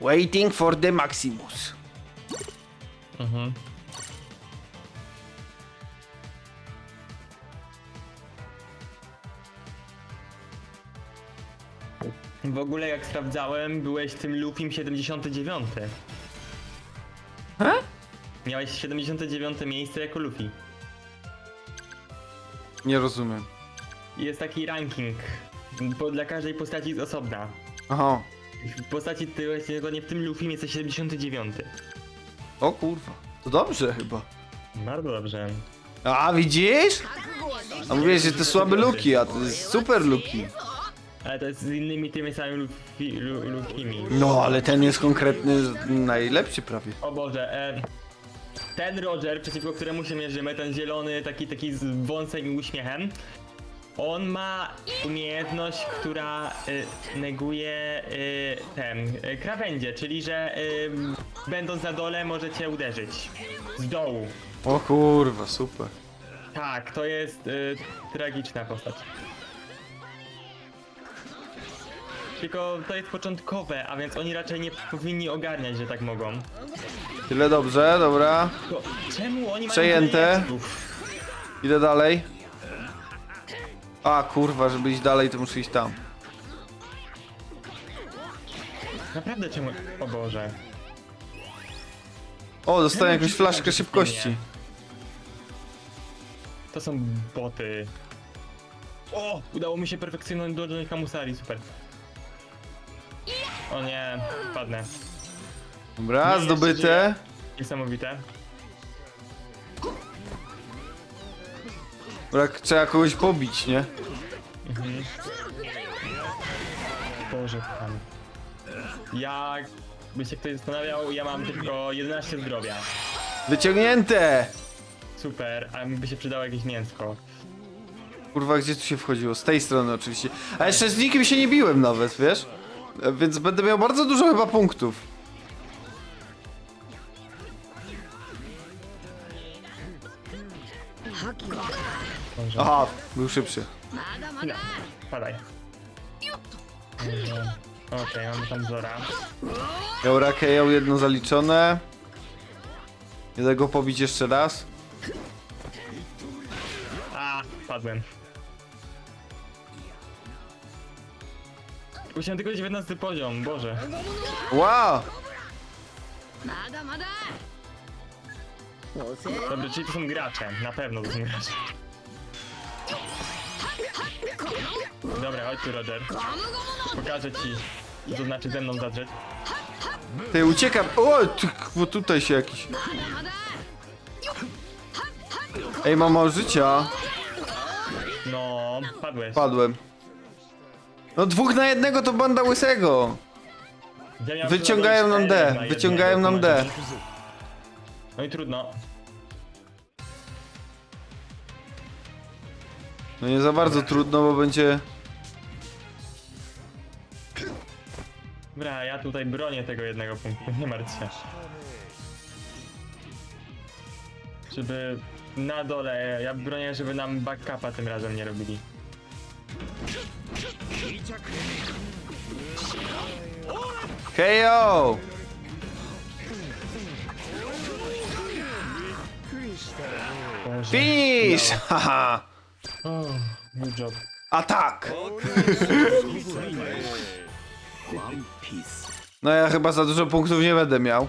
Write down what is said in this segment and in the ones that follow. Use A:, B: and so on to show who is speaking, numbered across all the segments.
A: Waiting for the Maximus.
B: Mhm. W ogóle jak sprawdzałem, byłeś tym Lufim 79.
A: He?
B: Miałeś 79 miejsce jako Luffy.
A: Nie rozumiem.
B: Jest taki ranking. Bo dla każdej postaci jest osobna.
A: Aha.
B: W postaci ty właśnie nie w tym Lufim jesteś 79.
A: O kurwa. To dobrze chyba.
B: Bardzo dobrze.
A: A widzisz? A mówiłeś, że to słabe luki, a to jest super luki.
B: Ale to jest z innymi tymi samymi Luffy, lu, Lufimi.
A: No, ale ten jest konkretny, najlepszy prawie.
B: O Boże, e, ten Roger, przeciwko któremu się mierzymy, ten zielony, taki, taki z wąsem i uśmiechem, on ma umiejętność, która y, neguje y, ten, y, krawędzie, czyli że y, będąc na dole możecie uderzyć z dołu.
A: O kurwa, super.
B: Tak, to jest y, tragiczna postać. Tylko to jest początkowe, a więc oni raczej nie powinni ogarniać, że tak mogą.
A: Tyle dobrze, dobra.
B: Tylko czemu oni
A: Przejęte.
B: mają tyle expów?
A: Idę dalej. A kurwa, żeby iść dalej, to muszę iść tam.
B: Naprawdę czemu? O Boże.
A: O, dostałem
B: Ja
A: jakąś flaszkę szybkości.
B: To są boty. O! Udało mi się perfekcyjnie dodżnąć Kamusari, super. O nie, padnę.
A: Dobra,
B: Nie,
A: zdobyte.
B: Niesamowite.
A: Dobra, trzeba kogoś pobić, nie?
B: Mhm. Boże pan. Ja, by się ktoś zastanawiał, ja mam tylko 11 zdrowia.
A: Wyciągnięte!
B: Super, a mi by się przydało jakieś mięsko.
A: Kurwa, gdzie tu się wchodziło? Z tej strony oczywiście. A jeszcze z nikim się nie biłem nawet, wiesz? E, Więc będę miał bardzo dużo chyba punktów.
B: Także...
A: Aha, był szybszy.
B: No, padaj. Mhm. Okej, mamy tam Zora.
A: Eura KO jedno zaliczone. Idę go pobić jeszcze raz.
B: A, padłem. Musiałem tylko 19 poziom, Boże.
A: Wow!
B: Dobra, czyli to są gracze, na pewno to są gracze. Dobra, chodź tu, Roger. Pokażę ci, co to znaczy ze mną zadrzeć.
A: Ty, uciekam. O, ty, bo tutaj się jakiś... Ej, mam mało życia.
B: No, padłeś.
A: Padłem. No dwóch na jednego to banda łysego. Wyciągają nam D, wyciągają nam D.
B: No i trudno.
A: No nie za bardzo trudno, bo będzie...
B: Dobra, ja tutaj bronię tego jednego punktu, nie martw się. Żeby na dole, ja bronię, żeby nam backupa tym razem nie robili.
A: KO!
B: Boże.
A: Finish! Haha!
B: Oh, good job.
A: Atak! No ja chyba za dużo punktów nie będę miał.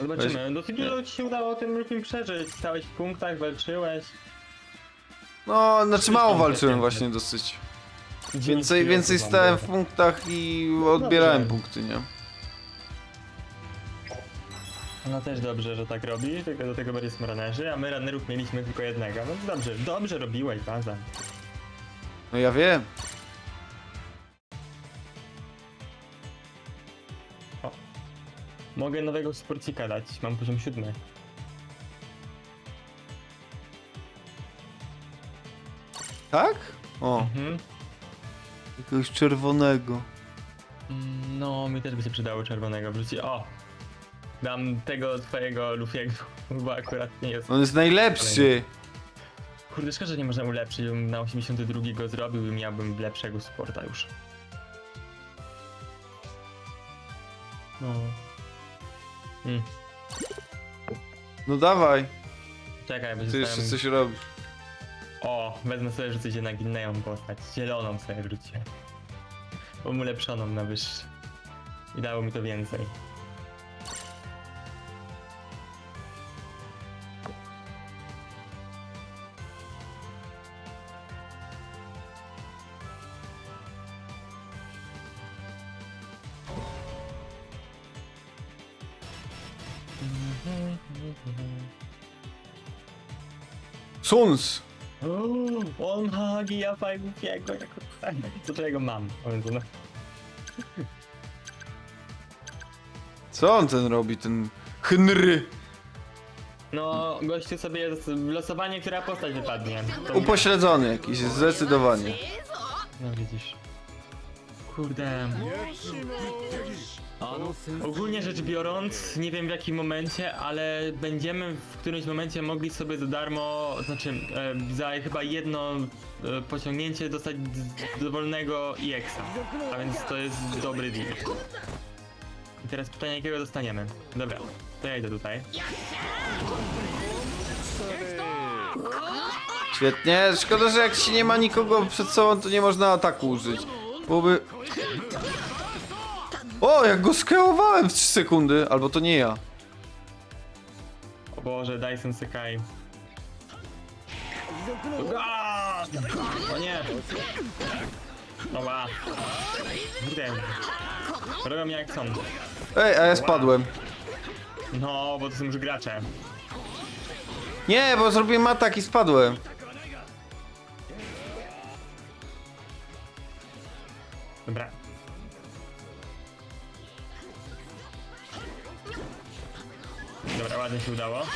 B: Zobaczymy, dosyć dużo ci się udało tym film przeżyć. Stałeś w punktach, walczyłeś.
A: No, znaczy mało walczyłem właśnie dosyć. Więcej, więcej stałem w punktach i odbierałem punkty, nie?
B: No też dobrze, że tak robi, tylko do tego bardziej smranerzy, a my runnerów mieliśmy tylko jednego, więc dobrze, dobrze robiłeś, baza.
A: No ja wiem.
B: Mogę nowego sporcika dać, mam poziom siódmy.
A: Tak? O,
B: Mhm.
A: jakiegoś czerwonego.
B: Mm, No, mi też by się przydało czerwonego wrzucić. O! Dam tego twojego Lufiego, bo akurat nie jest.
A: On jest najlepszy.
B: Kurde, szkoda, że nie można ulepszyć, bym na 82 go zrobił i miałbym lepszego sporta już. No. Mm.
A: No dawaj,
B: Czekaj, bo
A: ty jeszcze coś robisz.
B: O, wezmę sobie rzucę się na inną postać. Zieloną sobie wrócię. Bo ulepszoną na wyższy. I dało mi to więcej.
A: Suns!
B: O, on magia fajnego jako Co czego mam? Powiem to, no.
A: Co on ten robi, ten Henry?
B: No, gościu sobie jest losowanie, która postać wypadnie. To
A: Upośledzony jakiś, zdecydowanie.
B: No widzisz. Kurde. Ogólnie rzecz biorąc, nie wiem w jakim momencie, ale będziemy w którymś momencie mogli sobie za darmo, znaczy e, za chyba jedno e, pociągnięcie dostać dowolnego EX-a. A więc to jest dobry deal. I teraz pytanie, jakiego dostaniemy? Dobra, to ja idę tutaj.
A: Świetnie, szkoda, że jak się nie ma nikogo przed sobą, to nie można ataku użyć. Byłoby... O, jak go skełowałem w 3 sekundy, albo to nie ja.
B: O Boże, Dyson Sekai. Aaa! O nie! Oła! Kurde. Robią jak są.
A: Ej, a ja spadłem.
B: No, bo to są już gracze.
A: Nie, bo zrobiłem atak i spadłem.
B: Dobra. Dobra, ładnie się udało.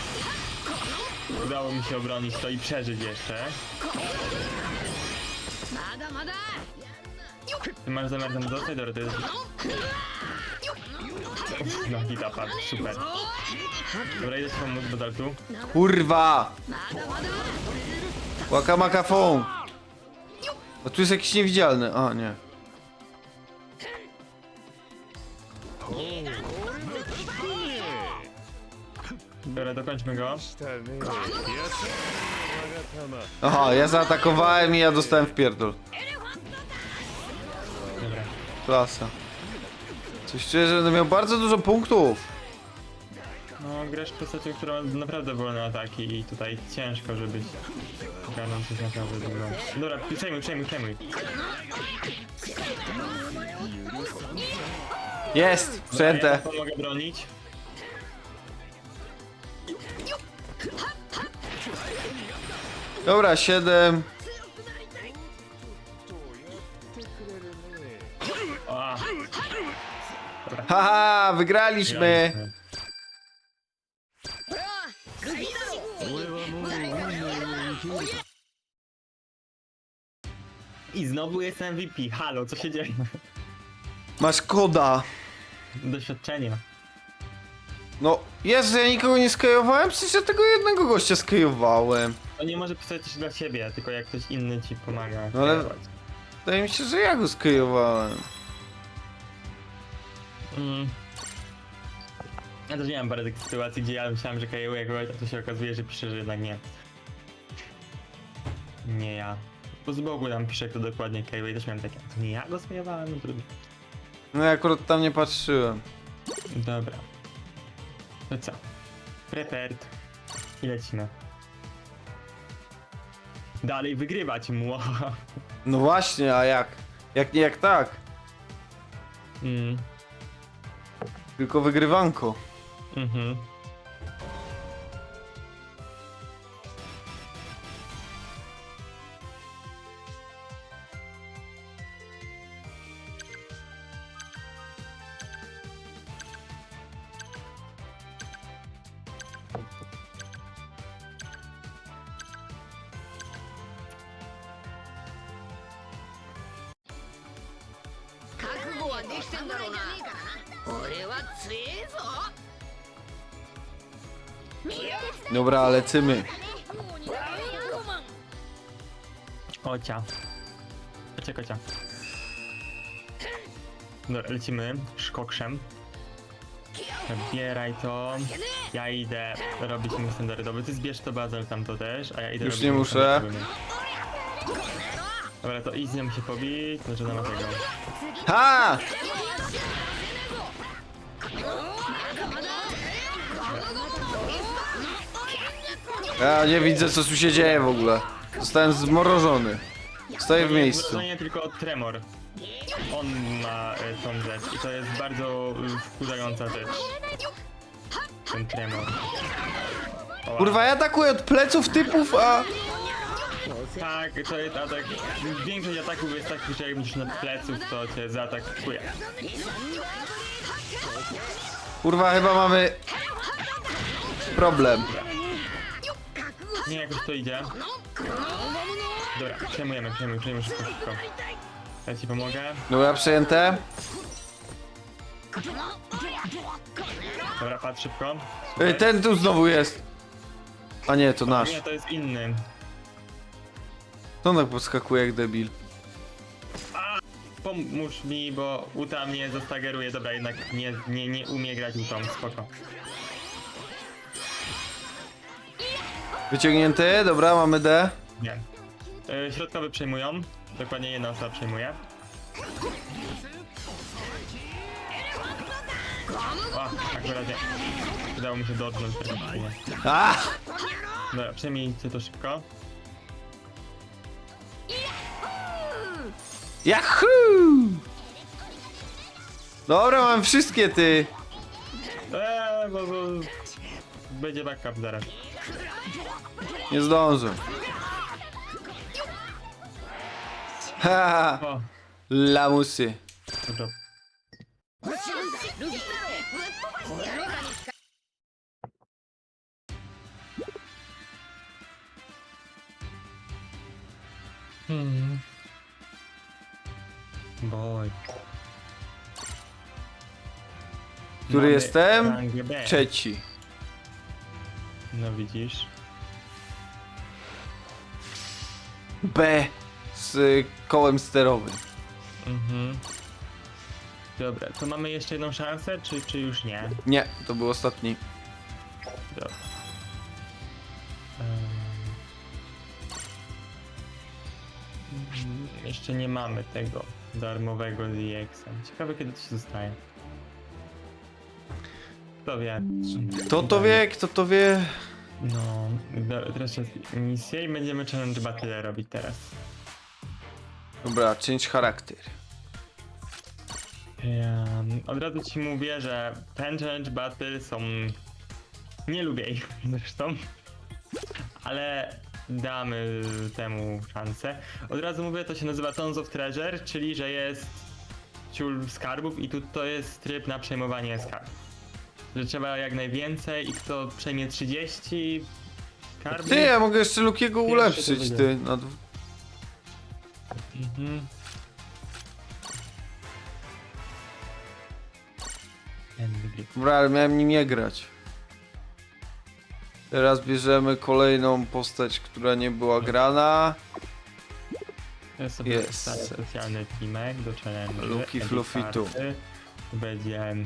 B: Udało mi się obronić to i przeżyć jeszcze. Ty masz zamiar tam dostać? Dobra, to jest... Uff, No hita, padł, super. Dobra, idę pomóc Badaltu.
A: Kurwa! Łakamaka fą! A tu jest jakiś niewidzialny. A, nie.
B: Dobra, dokończmy go.
A: Aha, ja zaatakowałem i ja dostałem w pierdol.
B: Dobra.
A: Klasa. Coś czuję, że będę miał bardzo dużo punktów.
B: No, grasz postacią, która ma naprawdę wolne ataki i tutaj ciężko, żebyś ogarnął coś naprawdę dobrego. Dobra, przejmuj, przejmuj, przejmuj.
A: Jest!
B: Ja
A: Przejęte.
B: pomogę bronić.
A: Dobra, 7.
B: A,
A: Haha, wygraliśmy!
B: I znowu jest MVP. Halo, co się dzieje?
A: Masz koda.
B: Doświadczenie.
A: No, Jezu, ja nikogo nie skejowałem? Przecież ja tego jednego gościa skejowałem.
B: To nie może pisać też dla siebie, tylko jak ktoś inny ci pomaga.
A: No ale-
B: kierować.
A: Wydaje mi się, że ja go skejowałem.
B: Mm. Ja też miałem parę takich sytuacji, gdzie ja myślałem, że KU kogoś, a to się okazuje, że pisze, że jednak nie. Nie ja. Po z boku tam pisze, kto dokładnie i też miałem takie, to nie ja go zmieniowałem, no trudno.
A: No ja akurat tam nie patrzyłem.
B: Dobra. To co? Prepared. I lecimy. Dalej wygrywać, mu.
A: No właśnie, a jak? Jak nie jak tak?
B: mm.
A: Tylko wygrywanko.
B: Mhm.「
A: Lecimy.
B: Kocia. Kocia, kocia. Dobra, lecimy szkokszem. Zabieraj to. Ja idę robić mu standardowy. Ty zbierz to bazel tam to też, a ja idę
A: Już
B: robić
A: nie
B: mu
A: muszę.
B: standardowy. Dobra, to idź z nią się pobić, tego.
A: Ha! Ja nie widzę co tu się dzieje w ogóle. Zostałem zmrożony. Stoję w
B: To nie
A: miejscu.
B: tylko tremor. On ma e, tą rzecz i to jest bardzo e, wkurzająca rzecz. Ten tremor. Oła.
A: Kurwa, ja atakuję od pleców typów, a...
B: Tak, to jest atak. Większość ataków jest takich, że jak musisz na pleców, to cię zaatakuje.
A: Kurwa, chyba mamy... Problem.
B: Nie, jakoś to idzie. Dobra, przejmujemy, przejmujemy, przejmujemy szybko, szybko. Ja ci pomogę.
A: Dobra, przejęte.
B: Dobra, patrz szybko.
A: Ej, ten tu znowu jest. A nie, to nasz.
B: Nie, to jest inny.
A: To on tak podskakuje jak debil.
B: Pomóż mi, bo Uta mnie zastageruje. Dobra, jednak nie, nie, nie umie grać Utą, spoko.
A: Wyciągnięty, dobra, mamy D.
B: Nie. E, środkowy przejmują. Dokładnie jedna osoba przejmuje. O, akurat nie. Udało mi się dotknąć perfekcyjnie.
A: A!
B: Dobra, przejmijcie to szybko.
A: Yahoo! Dobra, mam wszystkie ty.
B: Eee, bo, bo... Będzie backup zaraz.
A: Nie zdążę. Ha!
B: O,
A: Lamusy.
B: dobra. Hmm. Boy.
A: Który
B: Mamy
A: jestem?
B: rangę B.
A: Trzeci.
B: No widzisz.
A: B z y, kołem sterowym.
B: Mhm. Dobra, to mamy jeszcze jedną szansę, czy, czy już nie?
A: Nie, to był ostatni.
B: Dobra. Em. Mhm, Jeszcze nie mamy tego darmowego DX-a. Ciekawe kiedy to się zostaje. Kto wie?
A: Kto to wie, kto to wie?
B: No, do- teraz jest misja i będziemy challenge battle robić teraz.
A: Dobra, change charakter.
B: Od razu ci mówię, że ten challenge battle są... Nie lubię ich zresztą. Ale damy temu szansę. Od razu mówię, to się nazywa Tons of Treasure, czyli że jest ciul skarbów i tu to jest tryb na przejmowanie skarbów. Że trzeba jak najwięcej i kto przejmie 30 skarbów...
A: Ty, ja mogę jeszcze Lukiego
B: Pierwszy
A: ulepszyć,
B: to
A: ty. Na dw-
B: Mhm.
A: Dobra, ale miałem nim nie grać. Teraz bierzemy kolejną postać, która nie była grana.
B: Ja sobie
A: Jest.
B: specjalny filmek do challenge.
A: Luki Fluffitu.
B: karty. Będzie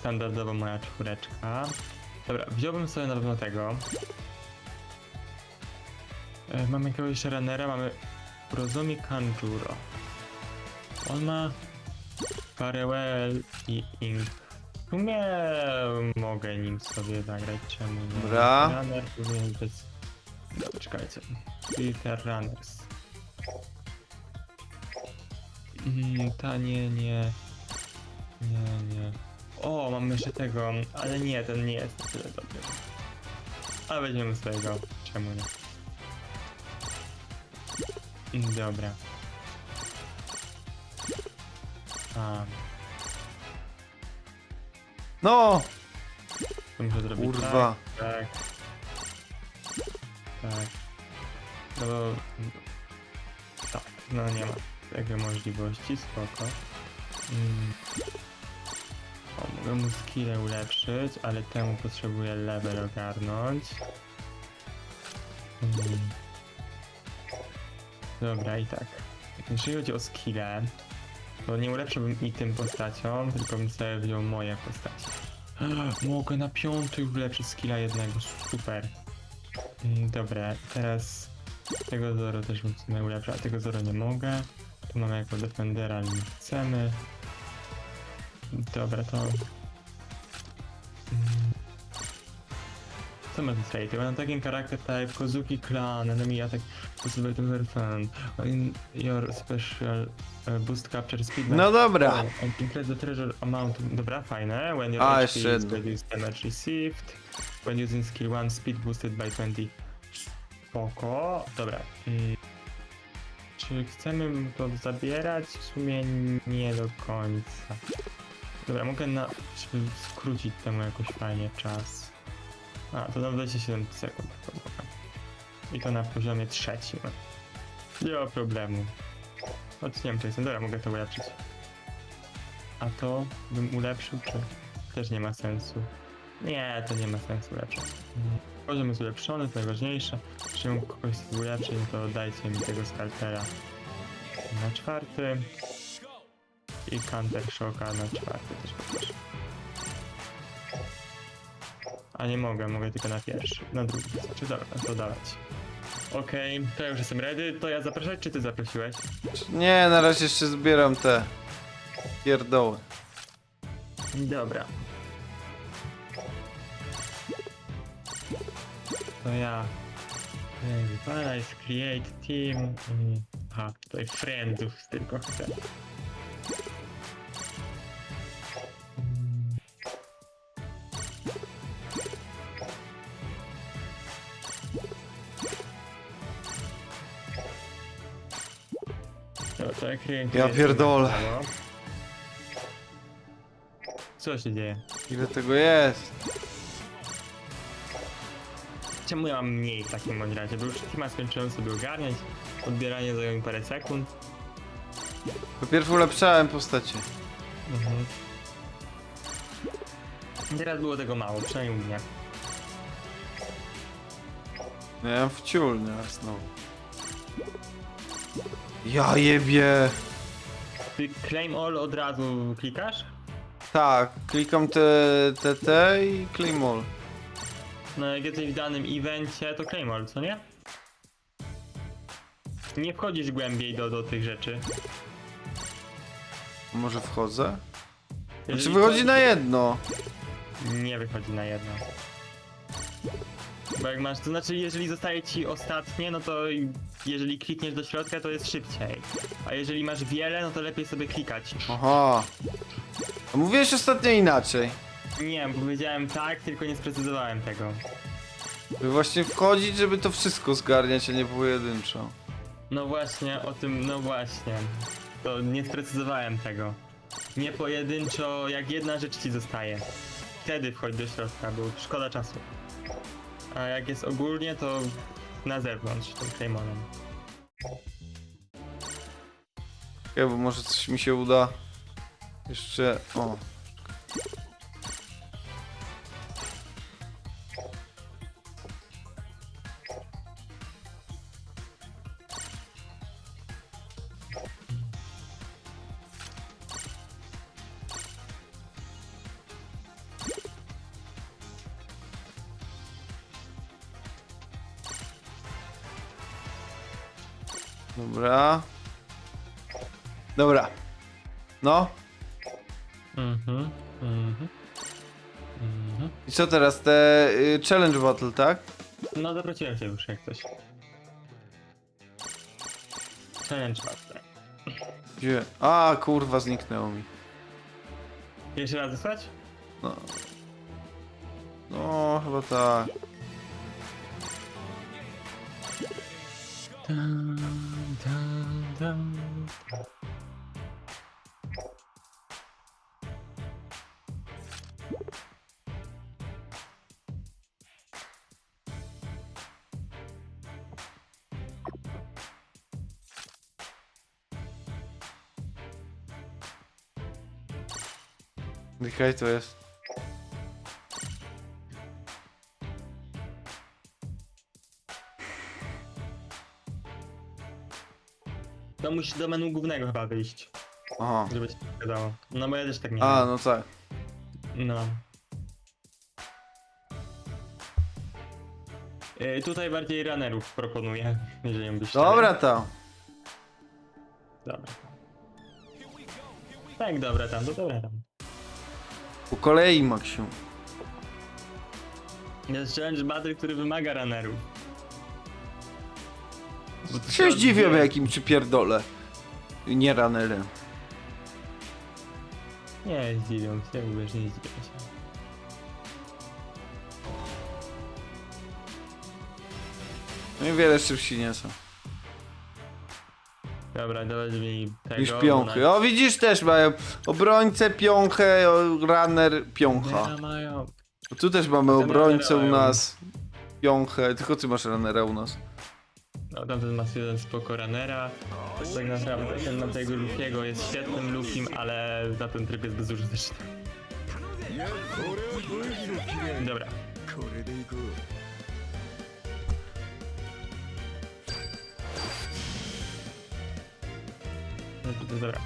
B: standardowo moja czwóreczka. Dobra, wziąłbym sobie na pewno tego. E, mamy jakiegoś runnera, mamy Rozumi Kanjuro. On ma Farewell i Ink. W sumie mogę nim sobie zagrać, czemu nie?
A: Dobra.
B: Runner powinien być... Czekajcie. Filter Runners. Mm, ta nie, nie. Nie, nie. O, mam jeszcze tego, ale nie, ten nie jest tyle dobry. A weźmiemy swojego, czemu nie? Mm, Dobra. A,
A: No!
B: to muszę zrobić
A: Kurwa.
B: tak. Tak. Tak. No bo... Tak, no nie ma takiej możliwości, spoko. Mm. Mogę mu skillę ulepszyć, ale temu potrzebuję level ogarnąć. Mm. Dobra, i tak. Jeżeli chodzi o skillę, to nie ulepszyłbym i tym postacią, tylko bym sobie wziął moje postacie. Mogę na piąty ulepszyć skilla jednego, super. Mm, Dobra, teraz tego Zoro też bym sobie ulepszył, a tego Zoro nie mogę. Tu mamy jako defendera, ale nie chcemy. Dobra, to... Tutaj? When attacking character type Kozuki clan, enemy attack possible to fan. In your special uh, boost capture speed.
A: No dobra.
B: And increase the treasure amount. Dobra, fajne. When your
A: A,
B: HP
A: jeszcze
B: is reduced damage received. When using skill 1, speed boosted by 20. Spoko. Dobra. Mm. Czy chcemy to zabierać? W sumie nie do końca. Dobra, mogę na... skrócić temu jakoś fajnie czas. A, to na 27 sekund. to mogę. I to na poziomie trzecim. Nie ma problemu. Choć nie wiem, czy jestem. Dobra, mogę to ulepszyć. A to bym ulepszył, czy też nie ma sensu? Nie, to nie ma sensu ulepszyć. Poziom jest ulepszony, to najważniejsze. Jeśli mógł kogoś ulepszyć, to dajcie mi tego skalpera na czwarty. I Counter Shocka na czwarty też poproszę. A nie mogę, mogę tylko na pierwszy, na drugi. Czy dobra, to dawać. Okej, to ja już jestem ready. To ja zapraszać, czy ty zaprosiłeś?
A: Nie, na razie jeszcze zbieram te pierdoły.
B: Dobra. To ja. Paradise, create team. i- Aha, tutaj friendów tylko chcę. Ja
A: pierdolę.
B: Co się dzieje?
A: Ile tego jest?
B: Czemu ja mam mniej w takim bądź razie? Bo już teama skończyłem sobie ogarniać. Odbieranie zajęło mi parę sekund.
A: Po pierwsze ulepszałem postacie.
B: Mhm. Teraz było tego mało, przynajmniej u mnie.
A: Miałem wciul teraz znowu. Ja jebie.
B: Ty claim all od razu klikasz?
A: Tak, klikam te, te, te i claim all.
B: No jak jesteś w danym evencie, to claim all, co nie? Nie wchodzisz głębiej do, do tych rzeczy.
A: Może wchodzę? Znaczy
B: Jeżeli
A: wychodzi na jedno.
B: Nie wychodzi na jedno. Bo jak masz, to znaczy jeżeli zostaje ci ostatnie, no to i- jeżeli klikniesz do środka, to jest szybciej. A jeżeli masz wiele, no to lepiej sobie klikać.
A: Aha. A mówiłeś ostatnio inaczej.
B: Nie, powiedziałem tak, tylko nie sprecyzowałem tego.
A: By właśnie wchodzić, żeby to wszystko zgarniać, a nie pojedynczo.
B: No właśnie, o tym, no właśnie. To nie sprecyzowałem tego. Nie pojedynczo, jak jedna rzecz ci zostaje. Wtedy wchodź do środka, bo szkoda czasu. A jak jest ogólnie, to na zewnątrz, tym Claymonem.
A: Okej, bo może coś mi się uda. Jeszcze. O. Dobra. Dobra. No.
B: Mhm, mhm. Mhm.
A: I co teraz? Te y, challenge battle, tak?
B: No zaprosiłem cię już jak coś. Challenge Battle.
A: Gdzie? A, kurwa, zniknęło mi.
B: Jeszcze raz wysłać?
A: No. No, chyba tak.
B: dun, dun. Die
A: krijgt wel. To.
B: To musisz do menu głównego chyba wyjść.
A: Aha.
B: Żeby zgadzało. No bo ja też tak nie
A: A,
B: mam.
A: no tak.
B: No. Y, tutaj bardziej runnerów proponuję, jeżeli byś
A: Dobra tam.
B: Dobra. Tak, dobra tam, to dobra tam.
A: Po kolei, Maksiu.
B: Jest challenge battle, który wymaga runnerów.
A: Się
B: odbija-
A: jakim ci pierdolę. Nie ranerem.
B: Nie, zdziwią się, uwierz, nie zdziwią się.
A: No i wiele szybsi nie są.
B: Dobra, dawać mi tego.
A: Niż piąchy. O widzisz też mają obrońcę, piąchę, o, runner, piącha.
B: Nie mają.
A: Bo tu też mamy obrońcę u nas. Piąchę, tylko ty masz runnera u nas.
B: No, tamten ma jeden spoko runnera. Tak naprawdę ten na tego Lukiego jest świetnym Lukim, ale na ten tryb jest bezużyteczny. Dobra. No, dobra.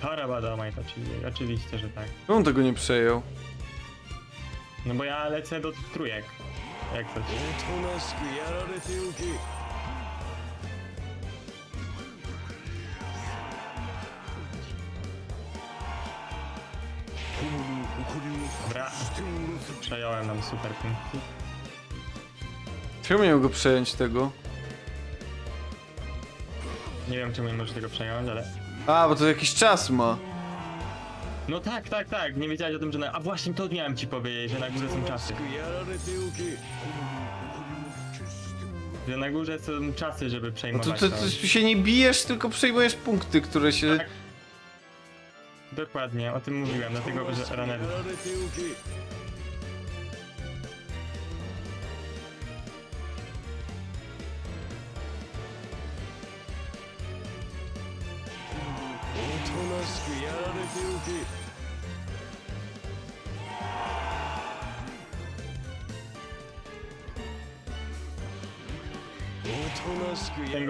B: Tarabada Majtachi, oczywiście, że tak.
A: On tego nie przejął.
B: No bo ja lecę do trójek. Jak coś.
C: おとなしくやられておけ
B: Dobra. Przejąłem nam super punkty.
A: Czemu miał go przejąć tego?
B: Nie wiem, czemu nie możesz tego przejąć, ale...
A: A, bo to jakiś czas ma.
B: No tak, tak, tak. Nie wiedziałeś o tym, że na... A właśnie to miałem ci powiedzieć, że na górze są
C: おとな
B: czasy.
C: しくやられておけ
B: Że na górze są czasy, żeby
A: No to,
B: przejmować
A: to,
B: to.
A: to, tu się nie bijesz, tylko przejmujesz punkty, które się...
B: Tak. Dokładnie, o tym mówiłem, dlatego, że
C: や
B: runner...
C: られておけ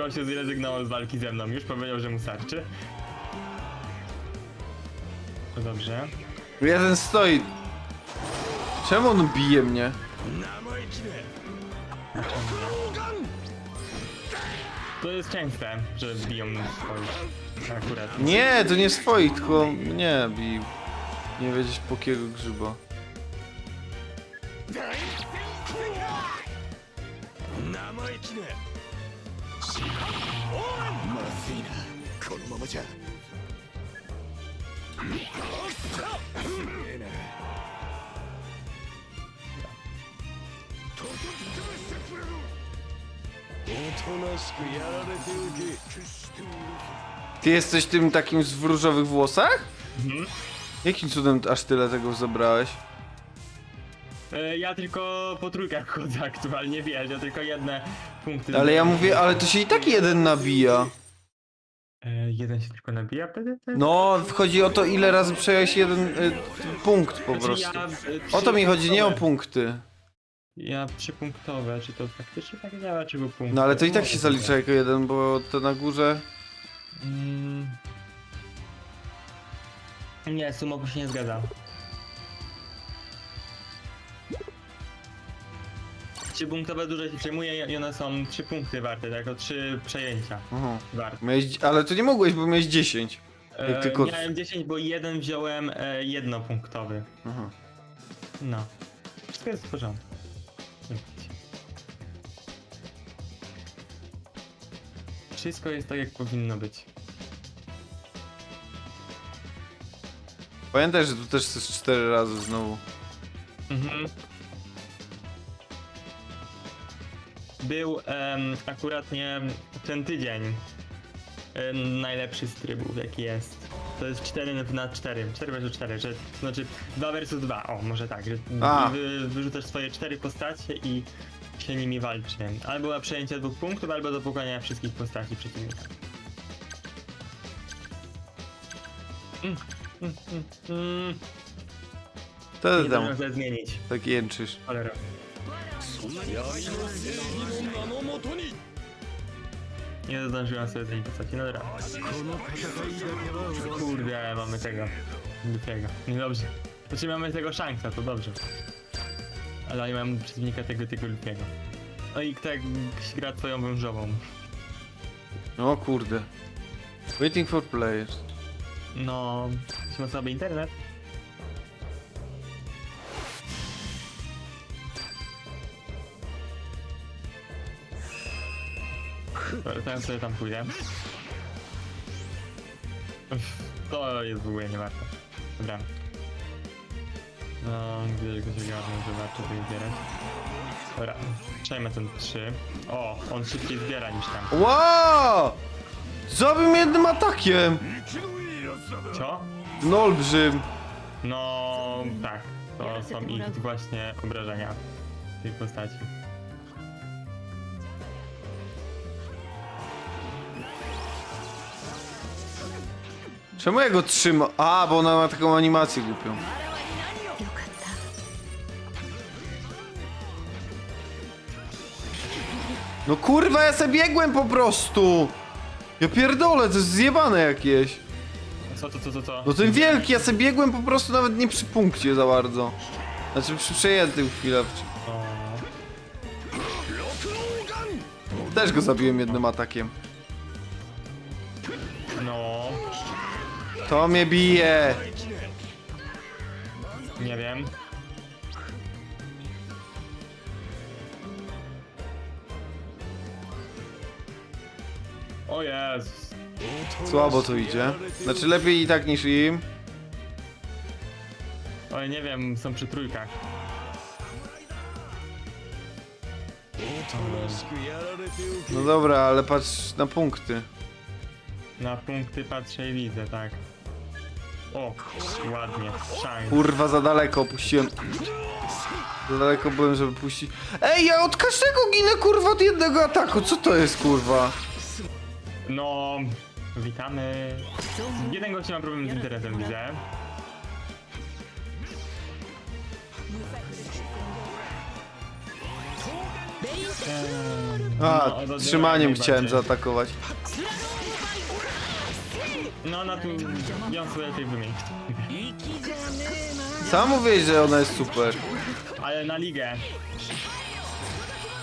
B: on się zrezygnował z walki ze mną już, powiedział, że mu starczy. To dobrze.
A: Jeden stoi. Czemu on bije mnie?
B: To jest częste, że biją swoich. Akurat.
A: Nie, to nie swoich, tylko mnie bił. Nie wiedzieć po kiego grzyba.
C: 生意気めまずいなこのままじゃええなおとなしくやられておけ
A: Ty jesteś tym takim z w różowych włosach?
B: Mhm.
A: Jakim cudem aż tyle tego zebrałeś?
B: E, Ja tylko po trójkach chodzę aktualnie, wiesz, ja tylko jedne punkty.
A: Ale ja mówię, ale to się i tak jeden nabija.
B: E, jeden się tylko nabija wtedy? Tak?
A: No, chodzi o to, ile razy przejąłeś jeden y, punkt po
B: Znaczy,
A: prostu.
B: ja, e,
A: O to mi chodzi, nie o
B: przypunktowe-
A: punkty.
B: Ja przypunktowe, czy to faktycznie tak działa, czy był punkt?
A: No ale to i tak się zalicza jako jeden, bo to na górze...
B: Mm. Nie, sumoku się nie zgadza. Trzy punktowe duże się przejmuje i one są trzy punkty warte, tak? O trzy przejęcia
A: Aha.
B: warte.
A: Miałeś, ale to nie mogłeś, bo miałeś 10. Jak
B: E,
A: tylko-
B: Miałem 10, bo jeden wziąłem e, jednopunktowy.
A: Aha.
B: No. Wszystko jest w porządku. Wszystko jest tak, jak powinno być.
A: Pamiętaj, że tu też jest 4 razy znowu.
B: Mhm. Był em, akurat nie ten tydzień em, najlepszy z trybów, jaki jest. To jest 4 na 4, 4 vs 4, że, znaczy 2 vs 2, o może tak, że
A: A.
B: wy, wyrzucasz swoje 4 postacie i się nimi walczy. Albo na przejęcie dwóch punktów, albo do pokonania wszystkich postaci przeciwnika. Mm, mm, mm, mm.
A: Wtedy
B: Nie
A: tam
B: zdążyłem zmienić.
A: tak jęczysz.
B: Cholera.
C: の名のもとに
B: Nie zdążyłem sobie tej postaci, no dobra. Kurde, ale mamy tego. Głupiego. Niedobrze. Znaczy mamy tego szanksa, to dobrze. Ale oni mają przeciwnika tego, tego lupiego. No i kto jak gra twoją wężową.
A: O kurde. Waiting for players.
B: No, ma sobie internet. Teraz sobie tam pójdę. To jest w ogóle nie warto. Dobra. No, gdzie go się że warto tego zbierać. Dobra, przejmę ten 3. O, on szybciej zbiera niż tam.
A: Wow! Zabił mnie jednym atakiem!
B: Co?
A: No olbrzym!
B: No, tak. To są ich właśnie obrażenia tej postaci.
A: Czemu ja go trzymam? A, bo ona ma taką animację głupią. No kurwa, ja sobie biegłem po prostu! Ja pierdolę, to jest zjebane jakieś.
B: Co, co, co, co, co?
A: No ten wielki, ja sobie biegłem po prostu nawet nie przy punkcie za bardzo. Znaczy przy przejętym chwilę. Też go zabiłem jednym atakiem.
B: no,
A: to mnie bije!
B: Nie wiem. O Jezus.
A: Słabo tu idzie. Znaczy lepiej i tak niż im.
B: Oj, nie wiem, są przy trójkach.
A: No dobra, ale patrz na punkty.
B: Na punkty patrzę i widzę, tak. O, ładnie.
A: Kurwa, za daleko opuściłem. Za daleko byłem, żeby puścić. Ej, ja od każdego ginę kurwa od jednego ataku. Co to jest kurwa?
B: No, witamy. Jeden gość ma problem z internetem, widzę.
A: A,
B: no,
A: trzymaniem chciałem zaatakować.
B: No, na tu ją sobie lepiej wymienić.
A: Sam mówiłeś, że ona jest super.
B: Ale na ligę.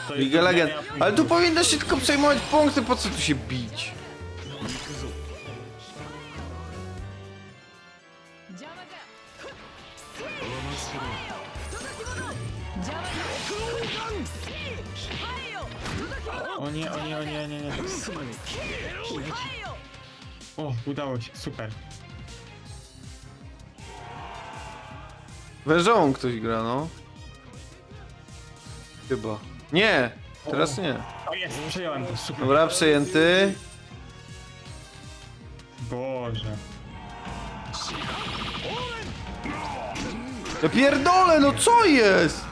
B: To jest
A: Liga Legend.
B: punktów.
A: Ale tu powinno się tylko przejmować punkty, po co tu się bić?
B: O nie, o nie, o nie, nie, nie. O, udało się, super.
A: Wężołą ktoś gra, no. Chyba. Nie! Teraz nie.
B: O jest, przejąłem to, super.
A: Dobra, przejęty.
B: Boże.
A: Ja pierdolę, no co jest?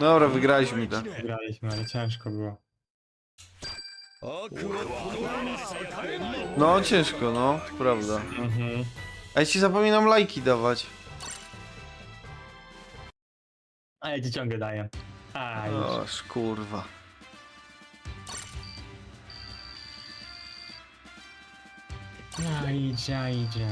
A: Dobra, wygraliśmy to.
B: Graliśmy, ale ciężko było.
A: No, ciężko, no, to prawda. A ja ci zapominam lajki dawać.
B: A ja ci ciągle daję. A, już.
A: Oż, kurwa.
B: A, idzie, idzie.